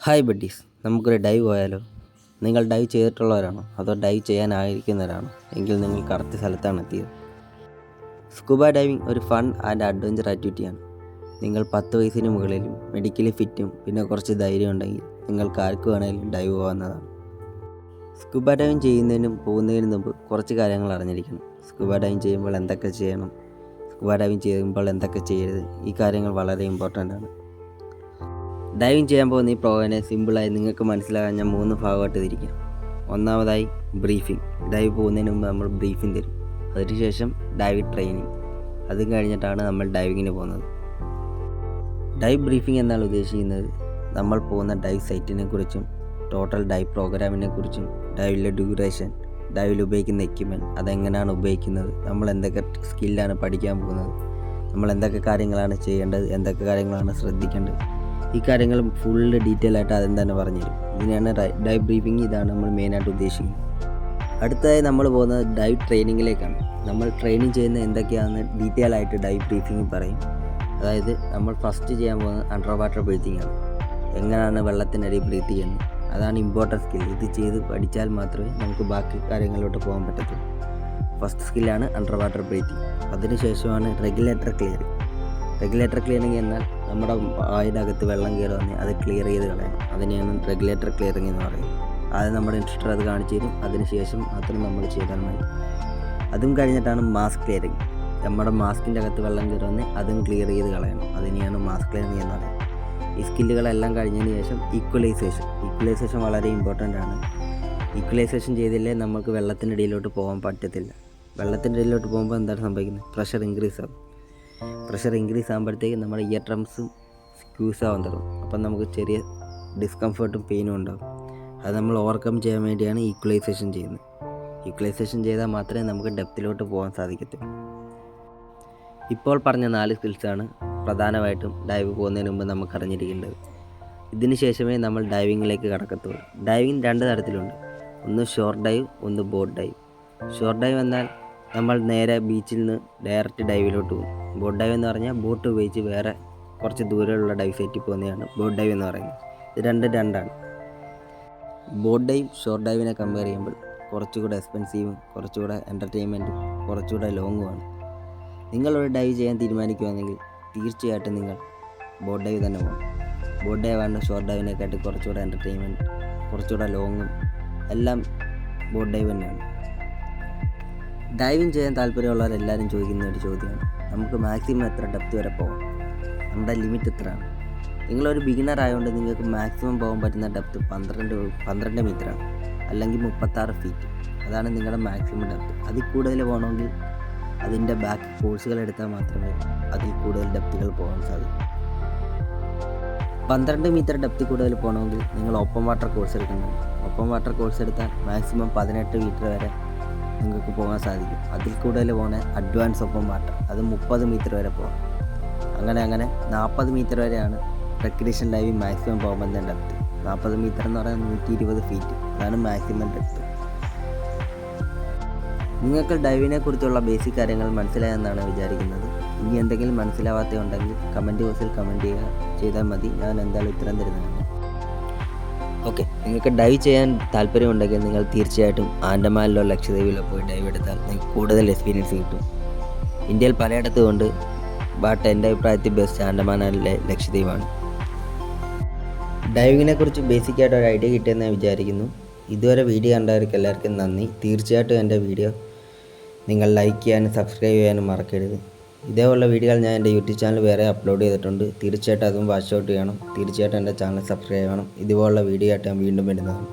Hi buddies നമുക്കൊരു dive പോയാലോ? നിങ്ങൾ ഡൈവ് ചെയ്തിട്ടുള്ളവരാണോ? അതോ ഡൈവ് ചെയ്യാനായിരിക്കുന്നവരാണോ? എങ്കിൽ നിങ്ങൾ കറക്റ്റ് സ്ഥലത്താണ് എത്തിയത്. സ്കൂബ ഡൈവിംഗ് ഒരു ഫൺ ആൻഡ് അഡ്വഞ്ചർ ആക്ടിവിറ്റിയാണ്. നിങ്ങൾ പത്ത് വയസ്സിന് മുകളിലും മെഡിക്കലി ഫിറ്റും പിന്നെ കുറച്ച് ധൈര്യം ഉണ്ടെങ്കിൽ നിങ്ങൾക്ക് ആർക്ക് വേണമെങ്കിലും ഡൈവ് പോകാവുന്നതാണ്. സ്കൂബ ഡൈവിംഗ് ചെയ്യുന്നതിനും പോകുന്നതിനും മുമ്പ് കുറച്ച് കാര്യങ്ങൾ അറിഞ്ഞിരിക്കണം. സ്കൂബ ഡൈവിംഗ് ചെയ്യുമ്പോൾ എന്തൊക്കെ ചെയ്യണം? സ്കൂബ ഡൈവിംഗ് ചെയ്യുമ്പോൾ എന്തൊക്കെ ചെയ്യരുത്? ഈ കാര്യങ്ങൾ വളരെ ഇമ്പോർട്ടന്റ് ആണ്. ഡൈവിംഗ് ചെയ്യാൻ പോകുന്ന ഈ പ്രോഗ്രാമിനെ സിമ്പിളായി നിങ്ങൾക്ക് മനസ്സിലാകാൻ ഞാൻ മൂന്ന് ഭാഗമായിട്ട് തിരിക്കാം. ഒന്നാമതായി ബ്രീഫിംഗ്. ഡൈവ് പോകുന്നതിന് മുമ്പ് നമ്മൾ ബ്രീഫിംഗ് തരും. അതിനുശേഷം ഡൈവ് ട്രെയിനിങ്. അതും കഴിഞ്ഞിട്ടാണ് നമ്മൾ ഡൈവിങ്ങിന് പോകുന്നത്. ഡൈവ് ബ്രീഫിംഗ് എന്നാണ് ഉദ്ദേശിക്കുന്നത് നമ്മൾ പോകുന്ന ഡൈവ് സൈറ്റിനെ കുറിച്ചും ടോട്ടൽ ഡൈവ് പ്രോഗ്രാമിനെ കുറിച്ചും ഡൈവിലെ ഡ്യൂറേഷൻ ഡൈവിൽ ഉപയോഗിക്കുന്ന എക്യുപ്മെന്റ് അതെങ്ങനെയാണ് ഉപയോഗിക്കുന്നത് നമ്മൾ എന്തൊക്കെ സ്കില്ലാണ് പഠിക്കാൻ പോകുന്നത് നമ്മൾ എന്തൊക്കെ കാര്യങ്ങളാണ് ചെയ്യേണ്ടത് എന്തൊക്കെ കാര്യങ്ങളാണ് ശ്രദ്ധിക്കേണ്ടത് ഈ കാര്യങ്ങൾ ഫുള്ള് ഡീറ്റെയിൽ ആയിട്ട് ആദ്യം തന്നെ പറഞ്ഞുതരും. ഇതിനാണ് ഡൈവ് ബ്രീഫിംഗ് ഇതാണ് നമ്മൾ മെയിനായിട്ട് ഉദ്ദേശിക്കുന്നത്. അടുത്തതായി നമ്മൾ പോകുന്നത് ഡൈവ് ട്രെയിനിങ്ങിലേക്കാണ് നമ്മൾ ട്രെയിനിങ് ചെയ്യുന്ന എന്തൊക്കെയാണെന്ന് ഡീറ്റെയിൽ ആയിട്ട് ഡൈവ് ബ്രീഫിംഗ് പറയും. അതായത് നമ്മൾ ഫസ്റ്റ് ചെയ്യാൻ പോകുന്നത് അണ്ടർ വാട്ടർ ബ്രീത്തിങ് ആണ്. എങ്ങനെയാണ് വെള്ളത്തിനടി ബ്രീത്ത് ചെയ്യുന്നത്? അതാണ് ഇമ്പോർട്ടന്റ് സ്കിൽ ഇത് ചെയ്ത് പഠിച്ചാൽ മാത്രമേ നമുക്ക് ബാക്കി കാര്യങ്ങളിലോട്ട് പോകാൻ പറ്റത്തുള്ളൂ. ഫസ്റ്റ് സ്കില്ലാണ് അണ്ടർ വാട്ടർ ബ്രീത്തിങ് അതിനുശേഷമാണ് റെഗുലേറ്റർ ക്ലിയറിങ് റെഗുലേറ്റർ ക്ലിയറിങ് എന്നാൽ നമ്മുടെ വായുടെ അകത്ത് വെള്ളം കയറുകയാണെങ്കിൽ അത് ക്ലിയർ ചെയ്ത് കളയണം അതിനെയാണ് റെഗുലേറ്റർ ക്ലിയറിംഗ് എന്ന് പറയും ആദ്യം നമ്മുടെ ഇൻസ്ട്രക്ടർ അത് കാണിച്ചു തരും. അതിനുശേഷം മാത്രം നമ്മൾ ചെയ്താൽ മതി. അതും കഴിഞ്ഞിട്ടാണ് മാസ്ക് ക്ലിയറിങ് നമ്മുടെ മാസ്കിന്റെ അകത്ത് വെള്ളം കയറുമെന്ന് അതും ക്ലിയർ ചെയ്ത് കളയണം. അതിനെയാണ് മാസ്ക് ക്ലിയറിങ് എന്ന് പറയുന്നത്. ഈ സ്കില്ലുകളെല്ലാം കഴിഞ്ഞതിന് ശേഷം ഈക്വലൈസേഷൻ ഈക്വലൈസേഷൻ വളരെ ഇമ്പോർട്ടന്റ് ആണ്. ഈക്വലൈസേഷൻ ചെയ്തില്ലേ നമുക്ക് വെള്ളത്തിന്റെ ഇടയിലോട്ട് പോകാൻ പറ്റത്തില്ല. വെള്ളത്തിന്റെ ഇടയിലോട്ട് പോകുമ്പോൾ എന്താണ് സംഭവിക്കുന്നത്? പ്രഷർ ഇൻക്രീസ് ആകും പ്രഷർ ഇൻക്രീസ് ആകുമ്പോഴത്തേക്കും നമ്മുടെ ഇയർ ഡ്രംസും സ്ക്യൂസ് ആവാൻ തുടങ്ങും. അപ്പം നമുക്ക് ചെറിയ ഡിസ്കംഫർട്ടും പെയിനും ഉണ്ടാകും അത് നമ്മൾ ഓവർകം ചെയ്യാൻ വേണ്ടിയാണ് ഈക്വലൈസേഷൻ ചെയ്യുന്നത്. ഈക്വലൈസേഷൻ ചെയ്താൽ മാത്രമേ നമുക്ക് ഡെപ്തിലോട്ട് പോകാൻ സാധിക്കത്തുള്ളൂ. ഇപ്പോൾ പറഞ്ഞ നാല് സ്കിൽസാണ് പ്രധാനമായിട്ടും ഡൈവ് പോകുന്നതിന് മുമ്പ് നമുക്ക് അറിഞ്ഞിരിക്കേണ്ടത്. ഇതിന് ശേഷമേ നമ്മൾ ഡൈവിങ്ങിലേക്ക് കടക്കത്തുള്ളൂ. ഡൈവിങ് രണ്ട് തരത്തിലുണ്ട്. ഒന്ന് ഷോർട്ട് ഡൈവ് ഒന്ന് ബോട്ട് ഡൈവ് ഷോർട്ട് ഡൈവ് എന്നാൽ നമ്മൾ നേരെ ബീച്ചിൽ നിന്ന് ഡയറക്റ്റ് ഡൈവിലോട്ട് പോകും. ബോട്ട് ഡൈവ് എന്ന് പറഞ്ഞാൽ ബോട്ട് ഉപയോഗിച്ച് വേറെ കുറച്ച് ദൂരെയുള്ള ഡൈവ് സൈറ്റിൽ പോകുന്നതാണ് ബോട്ട് ഡൈവ് എന്ന് പറയുന്നത്. ഇത് രണ്ട് രണ്ടാണ്. ബോട്ട് ഡൈവ് ഷോർട്ട് ഡൈവിനെ കമ്പയർ ചെയ്യുമ്പോൾ കുറച്ചുകൂടെ എക്സ്പെൻസീവും കുറച്ചുകൂടെ എന്റർടൈൻമെന്റും കുറച്ചുകൂടെ ലോങ്ങുമാണ് നിങ്ങളൊരു ഡൈവ് ചെയ്യാൻ തീരുമാനിക്കുകയാണെങ്കിൽ തീർച്ചയായിട്ടും നിങ്ങൾ ബോട്ട് ഡൈവ് തന്നെ പോകണം. ബോട്ട് ഡൈവ് ആണ് ഷോർട്ട് ഡൈവിനെക്കാട്ടി കുറച്ചുകൂടെ എന്റർടൈൻമെന്റ് കുറച്ചുകൂടെ ലോങ്ങും എല്ലാം ബോട്ട് ഡൈവ് തന്നെയാണ്. ഡൈവിങ് ചെയ്യാൻ താല്പര്യമുള്ളവരെല്ലാവരും ചോദിക്കുന്ന ഒരു ചോദ്യമാണ്. നമുക്ക് മാക്സിമം എത്ര ഡെപ്ത് വരെ പോകാം നമ്മുടെ ലിമിറ്റ് എത്രയാണ്? നിങ്ങളൊരു ബിഗിനർ ആയതുകൊണ്ട് നിങ്ങൾക്ക് മാക്സിമം പോകാൻ പറ്റുന്ന ഡെപ്ത് പന്ത്രണ്ട് പന്ത്രണ്ട് മീറ്ററാണ് അല്ലെങ്കിൽ മുപ്പത്താറ് ഫീറ്റ് അതാണ് നിങ്ങളുടെ മാക്സിമം ഡെപ്ത് അതിൽ കൂടുതൽ പോകണമെങ്കിൽ അതിന്റെ ബാക്ക് കോഴ്സുകൾ എടുത്താൽ മാത്രമേ അതിൽ കൂടുതൽ ഡെപ്തുകൾ പോകാൻ സാധിക്കൂ. പന്ത്രണ്ട് മീറ്റർ ഡെപ്തി കൂടുതൽ പോകണമെങ്കിൽ നിങ്ങൾ ഓപ്പൺ വാട്ടർ കോഴ്സ് എടുക്കണം. ഓപ്പൺ വാട്ടർ കോഴ്സ് എടുത്താൽ മാക്സിമം പതിനെട്ട് മീറ്റർ വരെ നിങ്ങൾക്ക് പോകാൻ സാധിക്കും. അതിൽ കൂടുതൽ പോകണേ അഡ്വാൻസ് ഒപ്പം വാട്ടർ അത് മുപ്പത് മീറ്റർ വരെ പോകാം. അങ്ങനെ അങ്ങനെ നാൽപ്പത് മീറ്റർ വരെയാണ് റെക്രിയേഷൻ ഡൈവിങ് മാക്സിമം പോകുമ്പോൾ ഡെപ്ത് നാൽപ്പത് മീറ്റർ എന്ന് പറയുന്നത് നൂറ്റി ഇരുപത് ഫീറ്റ് അതാണ് മാക്സിമം ഡെപ്ത് നിങ്ങൾക്ക് ഡൈവിനെ കുറിച്ചുള്ള ബേസിക് കാര്യങ്ങൾ മനസ്സിലായെന്നാണ് വിചാരിക്കുന്നത്. ഇനി എന്തെങ്കിലും മനസ്സിലാവാത്ത ഉണ്ടെങ്കിൽ കമന്റ് ബോക്സിൽ കമന്റ് ചെയ്യുക. ചെയ്താൽ മതി. ഞാൻ എന്തായാലും ഉത്തരം തരുന്നതാണ്. ഓക്കെ നിങ്ങൾക്ക് ഡൈവ് ചെയ്യാൻ താല്പര്യമുണ്ടെങ്കിൽ നിങ്ങൾ തീർച്ചയായിട്ടും ആൻഡമാനിലോ ലക്ഷദ്വീപിലോ പോയി ഡൈവ് എടുത്താൽ നിങ്ങൾക്ക് കൂടുതൽ എക്സ്പീരിയൻസ് കിട്ടും. ഇന്ത്യയിൽ പലയിടത്തും ഉണ്ട് ബട്ട് എന്റെ അഭിപ്രായത്തിൽ ബെസ്റ്റ് ആൻഡമാനിലെ ലക്ഷദ്വീപാണ്. ഡൈവിങ്ങിനെ കുറിച്ച് ബേസിക്കായിട്ട് ഒരു ഐഡിയ കിട്ടിയെന്ന് ഞാൻ വിചാരിക്കുന്നു. ഇതുവരെ വീഡിയോ കണ്ടവർക്ക് എല്ലാവർക്കും നന്ദി. തീർച്ചയായിട്ടും എന്റെ വീഡിയോ നിങ്ങൾ ലൈക്ക് ചെയ്യാനും സബ്സ്ക്രൈബ് ചെയ്യാനും മറക്കരുത്. ഇതേപോലുള്ള വീഡിയോകൾ ഞാൻ എന്റെ യൂട്യൂബ് ചാനൽ വേറെ അപ്ലോഡ് ചെയ്തിട്ടുണ്ട്. തീർച്ചയായിട്ടും അതും വാച്ച് ഔട്ട് ചെയ്യണം. തീർച്ചയായിട്ടും എന്റെ ചാനൽ സബ്സ്ക്രൈബ് ചെയ്യണം. ഇതുപോലുള്ള വീഡിയോ ആയിട്ട് ഞാൻ വീണ്ടും വരുന്നതാണ്.